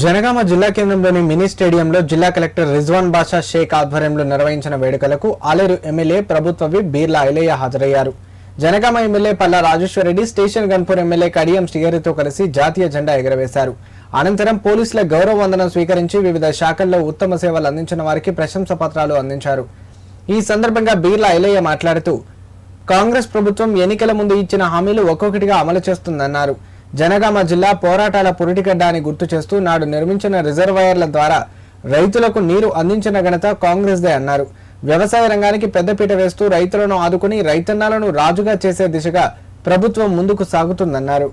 జనగామ జిల్లా కేంద్రంలోని మినీ స్టేడియంలో జిల్లా కలెక్టర్ రిజ్వాన్ బాషా షేక్ ఆధ్వర్యంలో నిర్వహించిన వేడుకలకు ఆలేరు ఎమ్మెల్యే ప్రభుత్వవి బీర్లా ఐలయ్య హాజరయ్యారు. Janagama MLA Palla Rajeshwar Reddy station Ghanpur MLA Kadiyam శ్రీహరితో కలిసి జాతీయ జెండా ఎగురవేశారు. అనంతరం పోలీసుల గౌరవ వందనం స్వీకరించి వివిధ శాఖల్లో ఉత్తమ సేవలు అందించిన వారికి ప్రశంస పత్రాలు అందించారు. ఈ సందర్భంగా బీర్లా ఐలయ్య మాట్లాడుతూ కాంగ్రెస్ ప్రభుత్వం ఎన్నికల ముందు ఇచ్చిన హామీలు ఒక్కొక్కటిగా అమలు చేస్తుందన్నారు. జనగామ జిల్లా పోరాటాల పురిటిగడ్డ అని గుర్తు చేస్తూ నాడు నిర్మించిన రిజర్వాయర్ల ద్వారా రైతులకు నీరు అందించిన ఘనత కాంగ్రెస్దే అన్నారు. వ్యవసాయ రంగానికి పెద్దపీట వేస్తూ రైతులను ఆదుకుని రైతన్నాలను రాజుగా చేసే దిశగా ప్రభుత్వం ముందుకు సాగుతుందన్నారు.